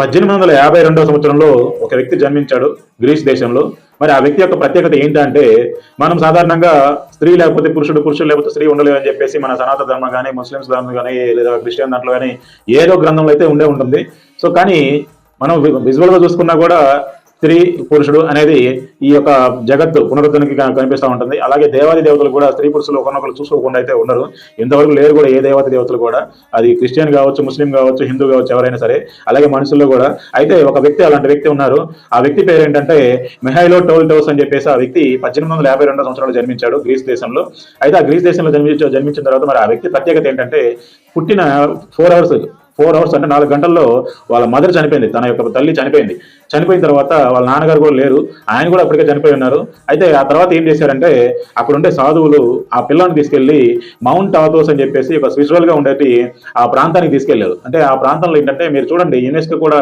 పద్దెనిమిది వందల యాభై రెండవ సంవత్సరంలో ఒక వ్యక్తి జన్మించాడు గ్రీస్ దేశంలో. మరి ఆ వ్యక్తి యొక్క ప్రత్యేకత ఏంటంటే మనం సాధారణంగా స్త్రీ లేకపోతే పురుషుడు పురుషుడు లేకపోతే స్త్రీ ఉండలేదు అని చెప్పేసి మన సనాతన ధర్మం కానీ ముస్లిమ్స్ ధర్మం కానీ లేదా క్రిస్టియన్ దాంట్లో కానీ ఏదో గ్రంథంలో అయితే ఉండే ఉంటుంది. సో కానీ మనం విజువల్గా చూసుకున్నా కూడా స్త్రీ పురుషుడు అనేది ఈ యొక్క జగత్తు పునరుద్ధరణకి కనిపిస్తూ ఉంటుంది. అలాగే దేవాది దేవతలు కూడా స్త్రీ పురుషులు ఒకరినొకరు చూసుకోకుండా అయితే ఉండరు. ఇంతవరకు లేరు కూడా ఏ దేవత దేవతలు కూడా. అది క్రిస్టియన్ కావచ్చు ముస్లిం కావచ్చు హిందూ కావచ్చు ఎవరైనా సరే అలాగే మనుషుల్లో కూడా. అయితే ఒక వ్యక్తి అలాంటి వ్యక్తి ఉన్నారు. ఆ వ్యక్తి పేరు ఏంటంటే మెహైలో టోల్ టోస్ అని చెప్పేసి ఆ వ్యక్తి పద్దెనిమిది వందల యాభై రెండో సంవత్సరంలో జన్మించాడు గ్రీస్ దేశంలో. అయితే ఆ గ్రీస్ దేశంలో జన్మించ జన్మించిన తర్వాత మరి ఆ వ్యక్తి ప్రత్యేకత ఏంటంటే పుట్టిన ఫోర్ అవర్స్ ఫోర్ అవర్స్ అంటే నాలుగు గంటల్లో వాళ్ళ మదర్ చనిపోయింది. తన యొక్క తల్లి చనిపోయింది. చనిపోయిన తర్వాత వాళ్ళ నాన్నగారు కూడా లేరు. ఆయన కూడా అప్పటికే చనిపోయి ఉన్నారు. అయితే ఆ తర్వాత ఏం చేశారంటే అక్కడ ఉండే సాధువులు ఆ పిల్లని తీసుకెళ్ళి మౌంట్ ఆథోస్ అని చెప్పేసి ఒక స్పిరిచువల్గా ఉండేటి ఆ ప్రాంతానికి తీసుకెళ్ళారు అంటే ఆ ప్రాంతంలో ఏంటంటే మీరు చూడండి యునెస్కో కూడా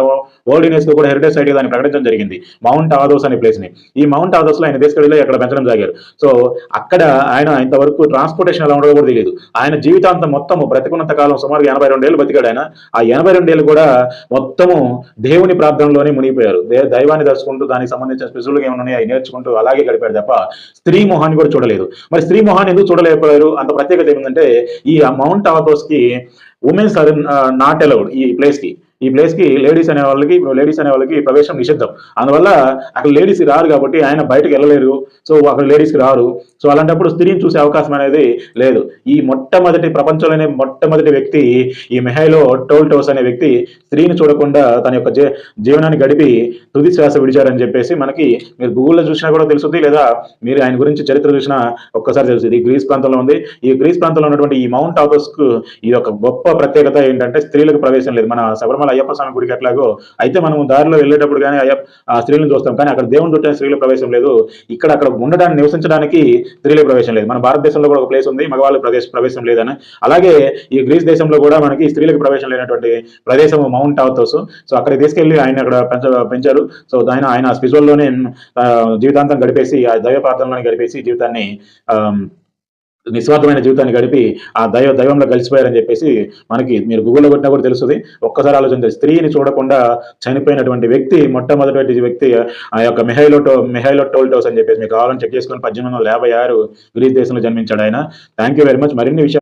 వరల్డ్ యునెస్కో కూడా హెరిటేజ్ సైట్ దాన్ని ప్రకటించడం జరిగింది. మౌంట్ ఆథోస్ అనే ప్లేస్ని. ఈ మౌంట్ ఆథోస్లో ఆయన తీసుకెళ్ళి అక్కడ పెంచడం జరిగారు. సో అక్కడ ఆయన ఇంతవరకు ట్రాన్స్పోర్టేషన్ ఎలా ఉండదో కూడా తెలియదు. ఆయన జీవితాంతం మొత్తం బ్రతికున్నంత కాలం సుమారు ఎనభై రెండేళ్ళు బతికాడు ఆయన. ఆ ఎనభై రెండేళ్ళు కూడా మొత్తము దేవుని ప్రార్థనలోనే మునిగిపోయారు. దే- దైవాన్ని దర్శకుంటూ దానికి సంబంధించిన స్పెషల్గా ఏమైనా అవి నేర్చుకుంటూ అలాగే గడిపారు తప్ప స్త్రీ మొహాన్ని కూడా చూడలేదు. మరి స్త్రీ మొహాన్ని ఎందుకు చూడలేకపోయారు? అంత ప్రత్యేకత ఏమిటంటే ఈ మౌంట్ ఆఫర్స్కి ఉమెన్స్ ఆర్ నాట్ అలౌడ్ ఈ ప్లేస్కి ఈ ప్లేస్కి లేడీస్ అనే వాళ్ళకి లేడీస్ అనే వాళ్ళకి ప్రవేశం నిషిద్ధం. అందువల్ల అక్కడ లేడీస్ రారు కాబట్టి ఆయన బయటకు వెళ్ళలేరు. సో అక్కడ లేడీస్కి రారు. సో అలాంటప్పుడు స్త్రీని చూసే అవకాశం అనేది లేదు. ఈ మొట్టమొదటి ప్రపంచంలోనే మొట్టమొదటి వ్యక్తి ఈ మెహైలో టోల్ టోస్ అనే వ్యక్తి స్త్రీని చూడకుండా తన యొక్క జీ- జీవనాన్ని గడిపి తుది శ్వాస విడిచారని చెప్పేసి మనకి మీరు గూగుల్లో చూసినా కూడా తెలుస్తుంది లేదా మీరు ఆయన గురించి చరిత్ర చూసినా ఒక్కసారి తెలుస్తుంది. ఈ గ్రీస్ ప్రాంతంలో ఉంది. ఈ గ్రీస్ ప్రాంతంలో ఉన్నటువంటి ఈ మౌంట్ ఆథోస్కు ఇది ఒక గొప్ప ప్రత్యేకత ఏంటంటే స్త్రీలకు ప్రవేశం లేదు. మన శబరిమల అయ్యప్ప స్వామి గుడికి ఎట్లాగో అయితే మనం దారిలో వెళ్ళేటప్పుడు కానీ అయ్యప్ప స్త్రీలను చూస్తాం. కానీ అక్కడ దేవుని చుట్టిన స్త్రీలు ప్రవేశం లేదు. ఇక్కడ అక్కడ ఉండడానికి నివసించడానికి స్త్రీలకు ప్రవేశం లేదు. మన భారతదేశంలో కూడా ఒక ప్లేస్ ఉంది మగవాళ్ళు ప్రదేశ ప్రవేశం లేదని. అలాగే ఈ గ్రీస్ దేశంలో కూడా మనకి స్త్రీలకు ప్రవేశం లేనటువంటి ప్రదేశం మౌంట్ ఆథోస్ సో అక్కడికి తీసుకెళ్ళి ఆయన అక్కడ పెంచ పెంచారు. సో ఆయన ఆయన స్పిజువల్లోనే జీవితాంతం గడిపేసి ఆ దైవ ప్రార్థనలోనే గడిపేసి జీవితాన్ని ఆ, నిస్వార్థమైన జీవితాన్ని గడిపి ఆ దైవ దైవంలో కలిసిపోయారని చెప్పేసి మనకి మీరు గూగుల్లో కొట్టినా కూడా తెలుస్తుంది. ఒక్కసారి ఆలోచించండి. స్త్రీని చూడకుండా చనిపోయినటువంటి వ్యక్తి మొట్టమొదటి వ్యక్తి ఆ యొక్క మెహైలో టో మెహైలో టోల్ అని చెప్పేసి మీకు కావాలని చెక్ చేసుకొని పద్దెనిమిది వందల యాభై ఆరు గ్రీస్ దేశంలో జన్మించాడు ఆయన. Thank you very much. మరిన్ని విషయాలు